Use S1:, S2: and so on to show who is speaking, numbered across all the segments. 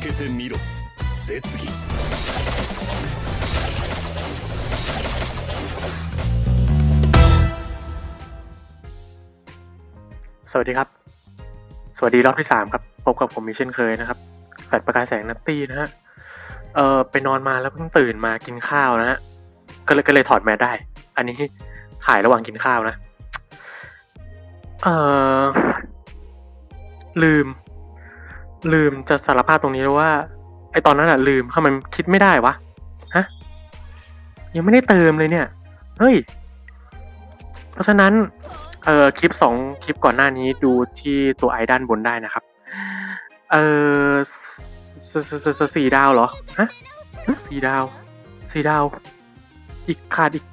S1: けてみろ絶技
S2: สวัสดีครับ สวัสดีรอบที่สามครับ พบกับผมอีกเช่นเคยนะครับแฟดประกายแสงนัตตี้นะฮะ เออไปนอนมาแล้วเพิ่งตื่นมากินข้าวนะฮะ ก็เลยก็เลยถอดแมสได้ อันนี้ถ่ายระหว่างกินข้าวนะ เออลืม ลืมจะสารภาพตรงนี้เลยว่า ไอตอนนั้นอะลืมทำไมคิดไม่ได้วะฮะยังไม่ได้เติมเลยเนี่ย เฮ้ย เพราะฉะนั้น เอ่อคลิปสองคลิปก่อนหน้านี้ดูที่ตัวไอด้านบนได้นะครับ เอ่อสี่ดาวเหรอฮะสี่ดาวสี่ดาว อีกขาดอีก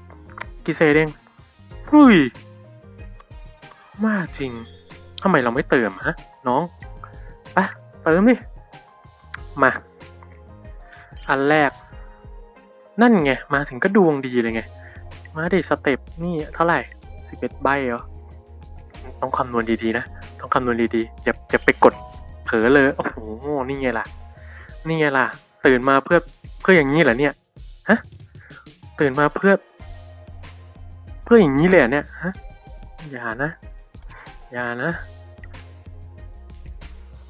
S2: กี่เซตเองหุยมากจริงทำไมเราไม่เติมฮะ น้อง ติมดิมา อันแรก นั่นไง มาถึงก็ดวงดีเลยไง มาดิสเต็ปนี่เท่าไหร่สิบเอ็ดใบเหรอ ต้องคำนวณดีๆนะ ต้องคำนวณดีๆ อย่าอย่าไปกดเผลอเลย โอ้โห นี่ไงล่ะ นี่ไงล่ะ ตื่นมาเพื่อเพื่ออย่างนี้เหรอเนี่ย ฮะ ตื่นมาเพื่อ เพื่ออย่างนี้เลยเหรอเนี่ย ฮะ อย่านะ อย่านะ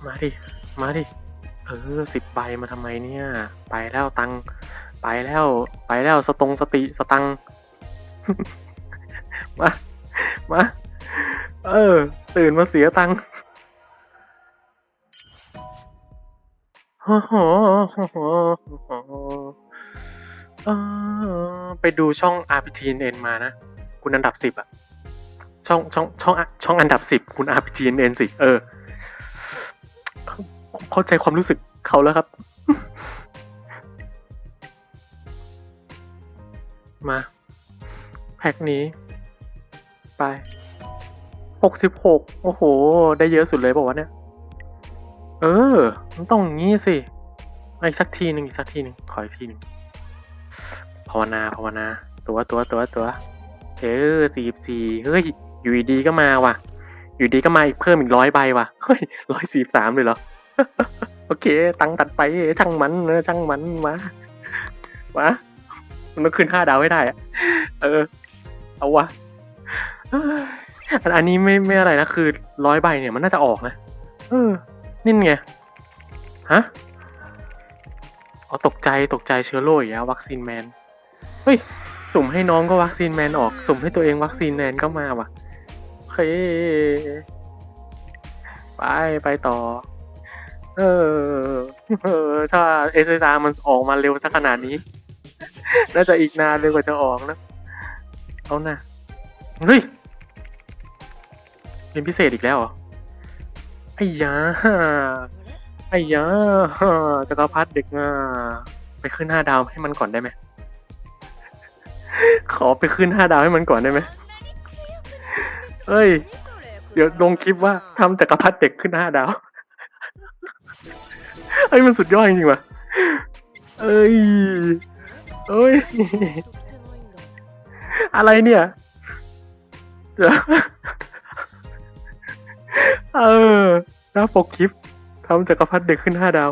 S2: มาดิ มาดิ เออสิบใบมาทำไมเนี่ย ไปแล้วตัง ไปแล้ว ไปแล้วสตงสติสตัง มา มา เออ ตื่นมาเสียตังฮ่าฮ่าฮ่าฮ่าฮ่าเอไปดูช่อง RPGN มานะ คุณอันดับสิบอะช่องช่องช่องอะช่องอันดับสิบคุณ RPGN สิ เออ เข้าใจความรู้สึกเขาแล้วครับ มา แพ็คนี้ ไปหกสิบหกโอ้โห ได้เยอะสุดเลยบอกว่าเนี่ย เออ มันต้องงี้สิอาอีกสักทีหนึ่งอีกสักทีหนึ่งขออีกทีหนึ่งภาวนาภาวนา ตัวตัวตัวตัวเออสี่สี่เฮ้ย อยู่ดีก็มาว่ะ อยู่ดีก็มาอีกเพิ่มอีกร้อยใบว่ะ เฮ้ยร้อยสี่สามเลยเหรอ โอเค ตังตัดไปช่างมันนะช่างมันมามามันต้องขึ้นห้าดาวให้ได้อะเออ เอาวะอันนี้ไม่ไม่อะไรนะคือร้อยใบเนี่ยมันน่าจะออกนะเออนี่ไงฮะอ๋อตกใจตกใจเชื้อโรคอีกแล้ววัคซีนแมนเฮ้ยสุ่มให้น้องก็วัคซีนแมนออก สุ่มให้ตัวเองวัคซีนแมนก็มาว่ะโอเคไปไปต่อ เออ ถ้าเอสอามันออกมาเร็วสักขนาดนี้ น่าจะอีกนานเลยกว่าจะออกนะ เอานะเฮ้ยเรียนพิเศษอีกแล้วเหรอไอ้ยาไอ้ยาจักรพรรดิเด็กอะไปขึ้นห้าดาวให้มันก่อนได้ไหม ขอไปขึ้นห้าดาวให้มันก่อนได้ไหมเอ้ย เดี๋ยวลงคลิปว่าทำจักรพรรดิเด็กขึ้นห้าดาว เอ้มันสุดยอดจริงๆว่ะเอ้ยเอ้ย อะไรเนี่ยเดี๋ยวเออหน้าปกคลิปทำจักรพรรดิเด็กขึ้นห้าดาว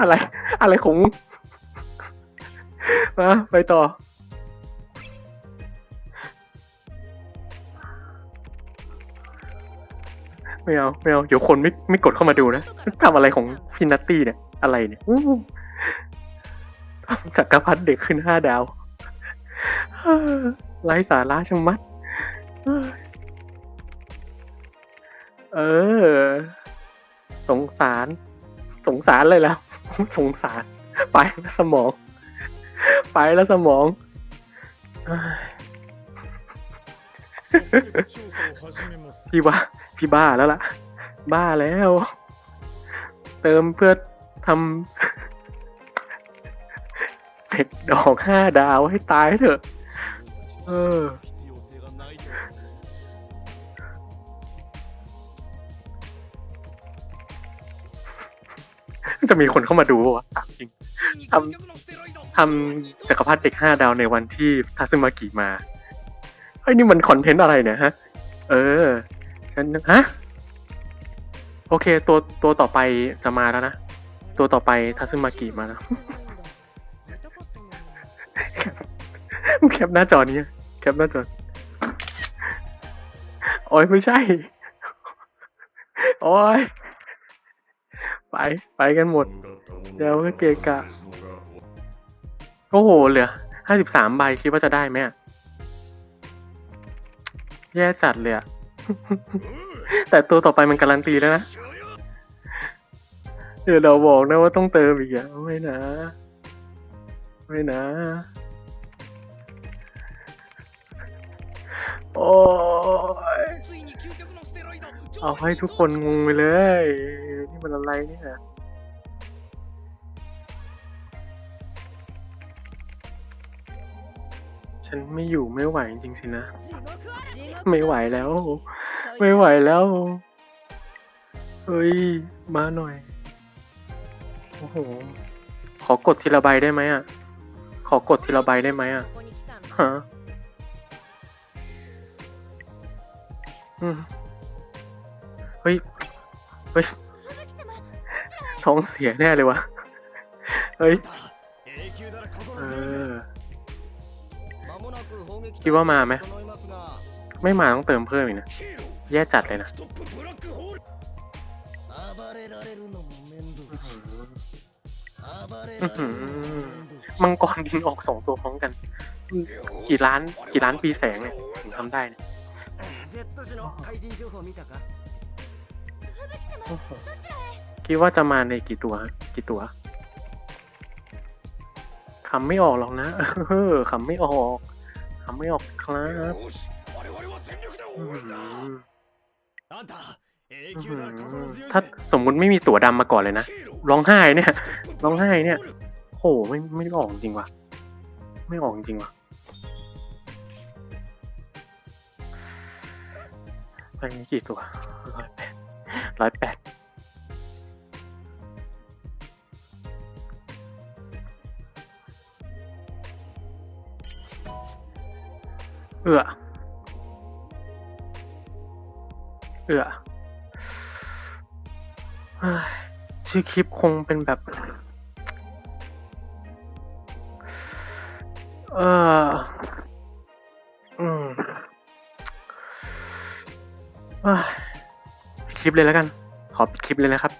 S2: อะไร อะไรของมาไปต่อ ไม่เอาไม่เอาเดี๋ยวคนไม่ไม่กดเข้ามาดูนะทำอะไรของฟินัตตี้เนี่ย อะไรเนี่ยทำจักรพรรดิเด็กขึ้นห้าดาวไร้สาระชะมัด เออ สงสาร สงสารเลยแล้วสงสาร ไปแล้วสมอง ไปแล้วสมองอ พี่ว่าพี่บ้าแล้วล่ะ บ้าแล้ว เติมเพื่อทำเป็ดดอกห้าดาวให้ตายเถอะ เออ จะมีคนเข้ามาดูปะวะถามจริงทำทำจักรพรรดิเด็กห้าดาวในวันที่ทาซึมากิมา เฮ้ยนี่มันคอนเทนต์อะไรเนี่ยฮะ เออ ฉันฮะ โอเค ตัวตัวต่อไปจะมาแล้วนะ ตัวต่อไปทัซึมากิมาแล้วแคปหน้าจอนี้แคปหน้าจอ โอ้ยไม่ใช่ โอ้ย ไป ไปกันหมด เดี๋ยวก็เกะกะ โอ้โห เหลือห้าสิบสามใบคิดว่าจะได้ไหมอะ แย่จัดเลยอะแต่ตัวต่อไปมันการันตีแล้วนะ เดี๋ยวเราบอกนะว่าต้องเติมอีกอะไม่นะ ไม่นะ โอ้ยเอาให้ทุกคนงงไปเลย นี่มันอะไรเนี่ย ฉันไม่อยู่ไม่ไหวจริงๆสินะ ไม่ไหวแล้ว ไม่ไหวแล้ว เฮ้ย มาหน่อย โอ้โห ขอกดทีละใบได้ไหมอะ ขอกดทีละใบได้ไหมอะ ฮะอืมเฮ้ย เฮ้ย ท้องเสียแน่เลยวะ เฮ้ย เออ คิดว่ามาไหมไม่มาต้องเติมเพิ่มอีกนะ แย่จัดเลยนะ มังกรดินออกสองตัวพร้อมกัน กี่ล้านกี่ล้านปีแสงเนี่ยถึงทำได้เนี่ยคิดว่าจะมาในกี่ตัว กี่ตัวคำไม่ออกหรอกนะคำไม่ออก ทำไม่ออกครับถ้าสมมุติไม่มีตั๋วดำมาก่อนเลยนะร้องไห้เนี่ยร้องไห้เนี่ยโหไม่ไม่ออกจริงว่ะ ไม่ออกจริงว่ะไปมีกี่ตัวร้อยแปดร้อยแปด เอื้อเอื้อชื่อคลิปคงเป็นแบบ เอออืมอคลิปเลยแล้วกัน ขอปิดคลิปเลยนะครับ